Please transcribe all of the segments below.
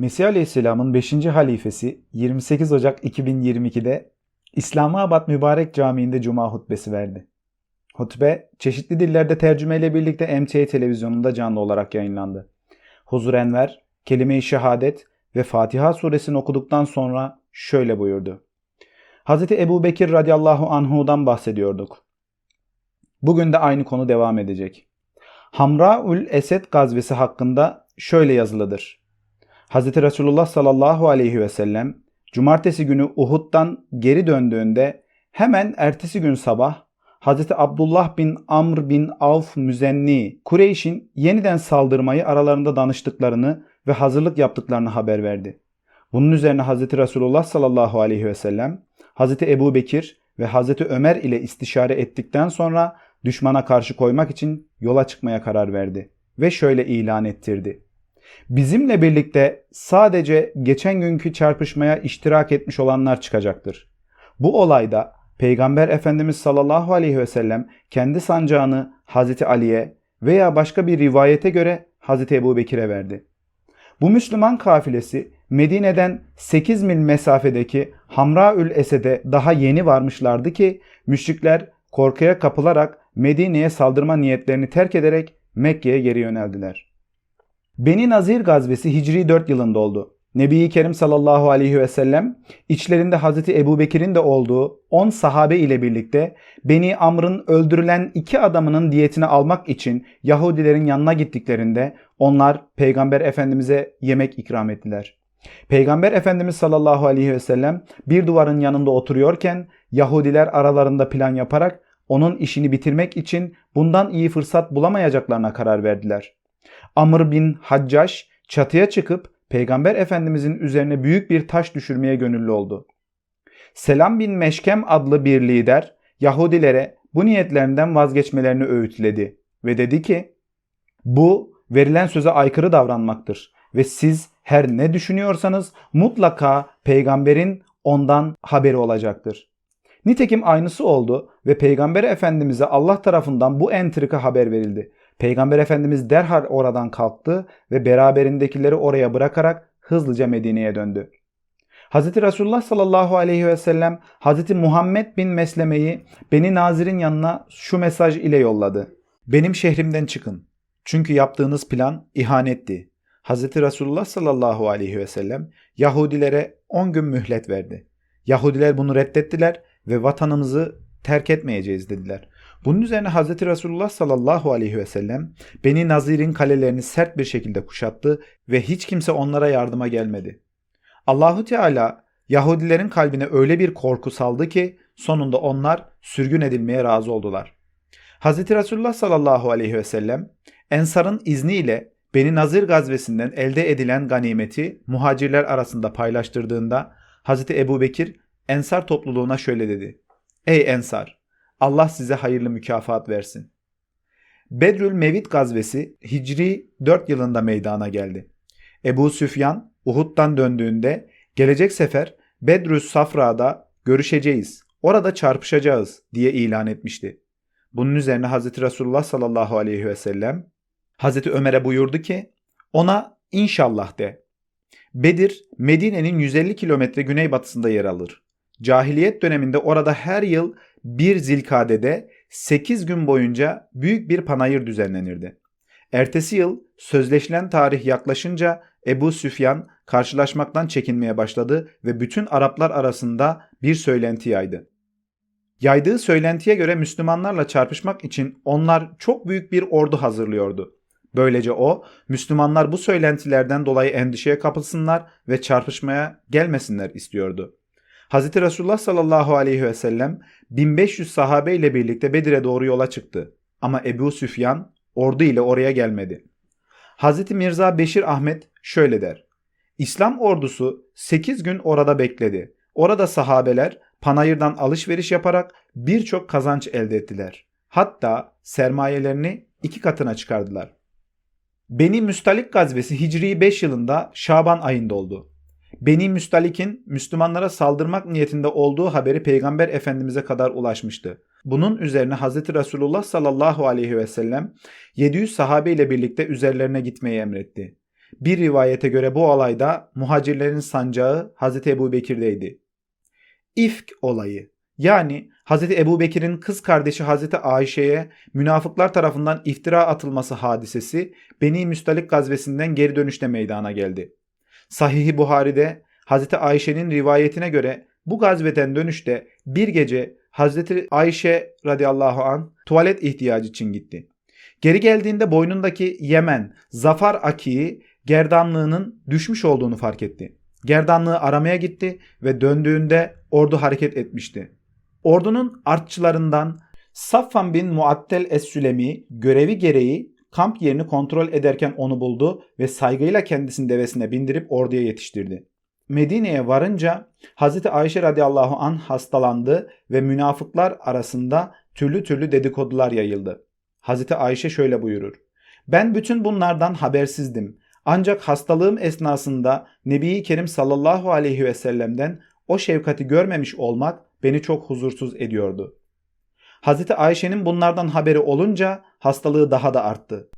Mesih Aleyhisselam'ın 5. halifesi 28 Ocak 2022'de İslamabad Mübarek Camii'nde Cuma hutbesi verdi. Hutbe çeşitli dillerde tercümeyle birlikte MTA televizyonunda canlı olarak yayınlandı. Huzur Enver, kelime-i şehadet ve Fatiha suresini okuduktan sonra şöyle buyurdu. Hz. Ebu Bekir radıyallahu anhu'dan bahsediyorduk. Bugün de aynı konu devam edecek. Hamraül Esed gazvesi hakkında şöyle yazılıdır. Hz. Resulullah sallallahu aleyhi ve sellem cumartesi günü Uhud'dan geri döndüğünde hemen ertesi gün sabah Hz. Abdullah bin Amr bin Avf Müzenni Kureyş'in yeniden saldırmayı aralarında danıştıklarını ve hazırlık yaptıklarını haber verdi. Bunun üzerine Hz. Resulullah sallallahu aleyhi ve sellem Hz. Ebu Bekir ve Hz. Ömer ile istişare ettikten sonra düşmana karşı koymak için yola çıkmaya karar verdi ve şöyle ilan ettirdi. Bizimle birlikte sadece geçen günkü çarpışmaya iştirak etmiş olanlar çıkacaktır. Bu olayda Peygamber Efendimiz sallallahu aleyhi ve sellem kendi sancağını Hazreti Ali'ye veya başka bir rivayete göre Hazreti Ebu Bekir'e verdi. Bu Müslüman kafilesi Medine'den 8 mil mesafedeki Hamraül Esed'e daha yeni varmışlardı ki müşrikler korkuya kapılarak Medine'ye saldırma niyetlerini terk ederek Mekke'ye geri yöneldiler. Beni Nazir gazvesi Hicri 4 yılında oldu. Nebi-i Kerim sallallahu aleyhi ve sellem içlerinde Hazreti Ebu Bekir'in de olduğu 10 sahabe ile birlikte Beni Amr'ın öldürülen iki adamının diyetini almak için Yahudilerin yanına gittiklerinde onlar Peygamber Efendimiz'e yemek ikram ettiler. Peygamber Efendimiz sallallahu aleyhi ve sellem bir duvarın yanında oturuyorken Yahudiler aralarında plan yaparak onun işini bitirmek için bundan iyi fırsat bulamayacaklarına karar verdiler. Amr bin Haccaş çatıya çıkıp Peygamber Efendimizin üzerine büyük bir taş düşürmeye gönüllü oldu. Selam bin Meşkem adlı bir lider Yahudilere bu niyetlerinden vazgeçmelerini öğütledi ve dedi ki bu verilen söze aykırı davranmaktır ve siz her ne düşünüyorsanız mutlaka peygamberin ondan haberi olacaktır. Nitekim aynısı oldu ve Peygamber Efendimiz'e Allah tarafından bu entrika haber verildi. Peygamber Efendimiz derhal oradan kalktı ve beraberindekileri oraya bırakarak hızlıca Medine'ye döndü. Hz. Resulullah sallallahu aleyhi ve sellem Hz. Muhammed bin Mesleme'yi Beni Nazir'in yanına şu mesaj ile yolladı. Benim şehrimden çıkın. Çünkü yaptığınız plan ihanetti. Hz. Resulullah sallallahu aleyhi ve sellem Yahudilere 10 gün mühlet verdi. Yahudiler bunu reddettiler ve vatanımızı terk etmeyeceğiz dediler. Bunun üzerine Hz. Resulullah sallallahu aleyhi ve sellem Beni Nazir'in kalelerini sert bir şekilde kuşattı ve hiç kimse onlara yardıma gelmedi. Allahu Teala Yahudilerin kalbine öyle bir korku saldı ki sonunda onlar sürgün edilmeye razı oldular. Hz. Resulullah sallallahu aleyhi ve sellem Ensar'ın izniyle Beni Nazir gazvesinden elde edilen ganimeti muhacirler arasında paylaştırdığında Hz. Ebu Bekir Ensar topluluğuna şöyle dedi. Ey Ensar! Allah size hayırlı mükafat versin. Bedrül Mevit gazvesi Hicri 4 yılında meydana geldi. Ebu Süfyan Uhud'dan döndüğünde gelecek sefer Bedrül Safra'da görüşeceğiz, orada çarpışacağız diye ilan etmişti. Bunun üzerine Hz. Resulullah sallallahu aleyhi ve sellem Hz. Ömer'e buyurdu ki ona inşallah de. Bedir Medine'nin 150 kilometre güneybatısında yer alır. Cahiliyet döneminde orada her yıl bir zilkadede 8 gün boyunca büyük bir panayır düzenlenirdi. Ertesi yıl sözleşilen tarih yaklaşınca Ebu Süfyan karşılaşmaktan çekinmeye başladı ve bütün Araplar arasında bir söylenti yaydı. Yaydığı söylentiye göre Müslümanlarla çarpışmak için onlar çok büyük bir ordu hazırlıyordu. Böylece o, Müslümanlar bu söylentilerden dolayı endişeye kapılsınlar ve çarpışmaya gelmesinler istiyordu. Hz. Resulullah sallallahu aleyhi ve sellem 1500 sahabe ile birlikte Bedir'e doğru yola çıktı. Ama Ebu Süfyan ordu ile oraya gelmedi. Hz. Mirza Beşir Ahmet şöyle der. İslam ordusu 8 gün orada bekledi. Orada sahabeler panayırdan alışveriş yaparak birçok kazanç elde ettiler. Hatta sermayelerini iki katına çıkardılar. Beni Müstalik gazvesi Hicri 5 yılında Şaban ayında oldu. Beni Müstalik'in Müslümanlara saldırmak niyetinde olduğu haberi Peygamber Efendimiz'e kadar ulaşmıştı. Bunun üzerine Hz. Resulullah sallallahu aleyhi ve sellem 700 sahabe ile birlikte üzerlerine gitmeyi emretti. Bir rivayete göre bu olayda muhacirlerin sancağı Hazreti Ebu Bekir'deydi. İfk olayı yani Hazreti Ebu Bekir'in kız kardeşi Hazreti Ayşe'ye münafıklar tarafından iftira atılması hadisesi Beni Müstalik gazvesinden geri dönüşte meydana geldi. Sahih-i Buhari'de Hazreti Ayşe'nin rivayetine göre bu gazveden dönüşte bir gece Hazreti Ayşe radıyallahu an tuvalet ihtiyacı için gitti. Geri geldiğinde boynundaki Yemen, Zafar akiği gerdanlığının düşmüş olduğunu fark etti. Gerdanlığı aramaya gitti ve döndüğünde ordu hareket etmişti. Ordunun artçılarından Safvan bin Muattel Es-Sülemi görevi gereği kamp yerini kontrol ederken onu buldu ve saygıyla kendisini devesine bindirip orduya yetiştirdi. Medine'ye varınca Hazreti Ayşe radıyallahu an hastalandı ve münafıklar arasında türlü türlü dedikodular yayıldı. Hazreti Ayşe şöyle buyurur. Ben bütün bunlardan habersizdim. Ancak hastalığım esnasında Nebi-i Kerim sallallahu aleyhi ve sellem'den o şefkati görmemiş olmak beni çok huzursuz ediyordu. Hazreti Ayşe'nin bunlardan haberi olunca hastalığı daha da arttı.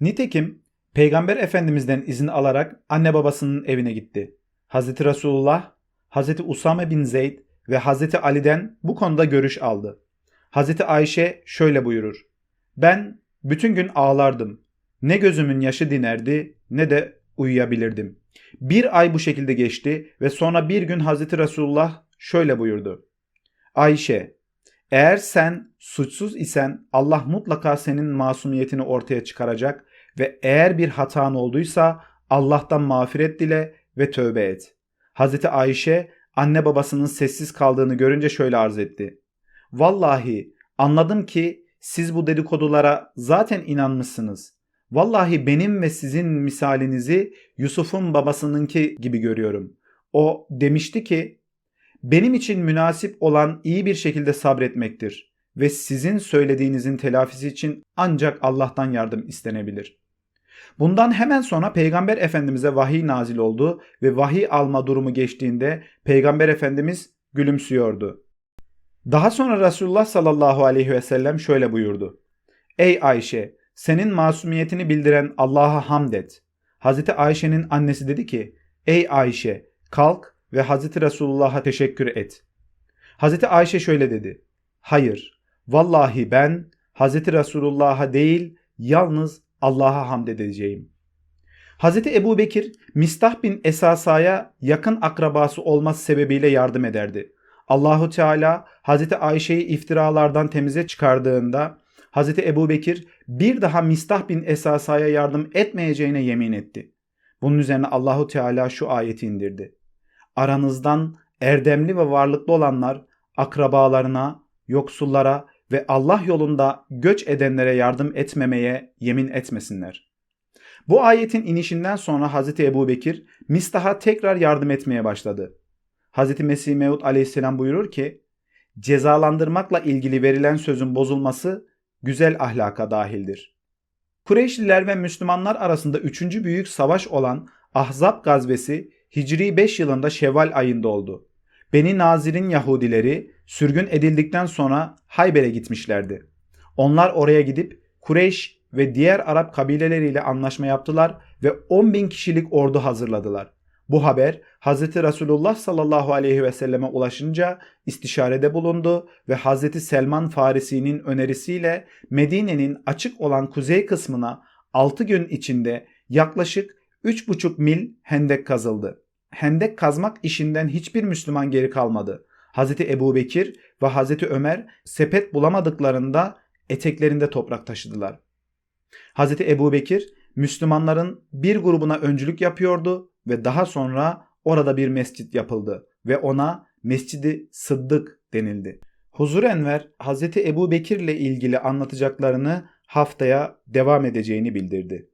Nitekim Peygamber Efendimiz'den izin alarak anne babasının evine gitti. Hazreti Resulullah, Hazreti Usame bin Zeyd ve Hazreti Ali'den bu konuda görüş aldı. Hazreti Ayşe şöyle buyurur. Ben bütün gün ağlardım. Ne gözümün yaşı dinerdi ne de uyuyabilirdim. Bir ay bu şekilde geçti ve sonra bir gün Hazreti Resulullah şöyle buyurdu. Ayşe, eğer sen suçsuz isen Allah mutlaka senin masumiyetini ortaya çıkaracak ve eğer bir hatan olduysa Allah'tan mağfiret dile ve tövbe et. Hazreti Ayşe anne babasının sessiz kaldığını görünce şöyle arz etti. Vallahi anladım ki siz bu dedikodulara zaten inanmışsınız. Vallahi benim ve sizin misalinizi Yusuf'un babasınınki gibi görüyorum. O demişti ki benim için münasip olan iyi bir şekilde sabretmektir ve sizin söylediğinizin telafisi için ancak Allah'tan yardım istenebilir. Bundan hemen sonra Peygamber Efendimiz'e vahiy nazil oldu ve vahiy alma durumu geçtiğinde Peygamber Efendimiz gülümsüyordu. Daha sonra Resulullah sallallahu aleyhi ve sellem şöyle buyurdu. Ey Ayşe senin masumiyetini bildiren Allah'a hamd et. Hazreti Ayşe'nin annesi dedi ki Ey Ayşe kalk ve Hazreti Resulullah'a teşekkür et. Hazreti Ayşe şöyle dedi. Hayır vallahi ben Hazreti Resulullah'a değil yalnız Allah'a hamd edeceğim. Hazreti Ebu Bekir Mistah bin Esasa'ya yakın akrabası olması sebebiyle yardım ederdi. Allahu Teala Hazreti Ayşe'yi iftiralardan temize çıkardığında Hazreti Ebu Bekir bir daha Mistah bin Esasa'ya yardım etmeyeceğine yemin etti. Bunun üzerine Allahu Teala şu ayeti indirdi. Aranızdan erdemli ve varlıklı olanlar akrabalarına, yoksullara ve Allah yolunda göç edenlere yardım etmemeye yemin etmesinler. Bu ayetin inişinden sonra Hazreti Ebu Bekir Mistah'a tekrar yardım etmeye başladı. Hazreti Mesih Mevud aleyhisselam buyurur ki, cezalandırmakla ilgili verilen sözün bozulması güzel ahlaka dahildir. Kureyşliler ve Müslümanlar arasında üçüncü büyük savaş olan Ahzab gazvesi Hicri 5 yılında Şevval ayında oldu. Beni Nazir'in Yahudileri sürgün edildikten sonra Hayber'e gitmişlerdi. Onlar oraya gidip Kureyş ve diğer Arap kabileleriyle anlaşma yaptılar ve 10 bin kişilik ordu hazırladılar. Bu haber Hz. Resulullah sallallahu aleyhi ve selleme ulaşınca istişarede bulundu ve Hz. Selman Farisi'nin önerisiyle Medine'nin açık olan kuzey kısmına 6 gün içinde yaklaşık 3,5 mil hendek kazıldı. Hendek kazmak işinden hiçbir Müslüman geri kalmadı. Hz. Ebu Bekir ve Hz. Ömer sepet bulamadıklarında eteklerinde toprak taşıdılar. Hz. Ebu Bekir Müslümanların bir grubuna öncülük yapıyordu ve daha sonra orada bir mescit yapıldı ve ona Mescidi Sıddık denildi. Huzur Enver Hz. Ebu Bekir ile ilgili anlatacaklarını haftaya devam edeceğini bildirdi.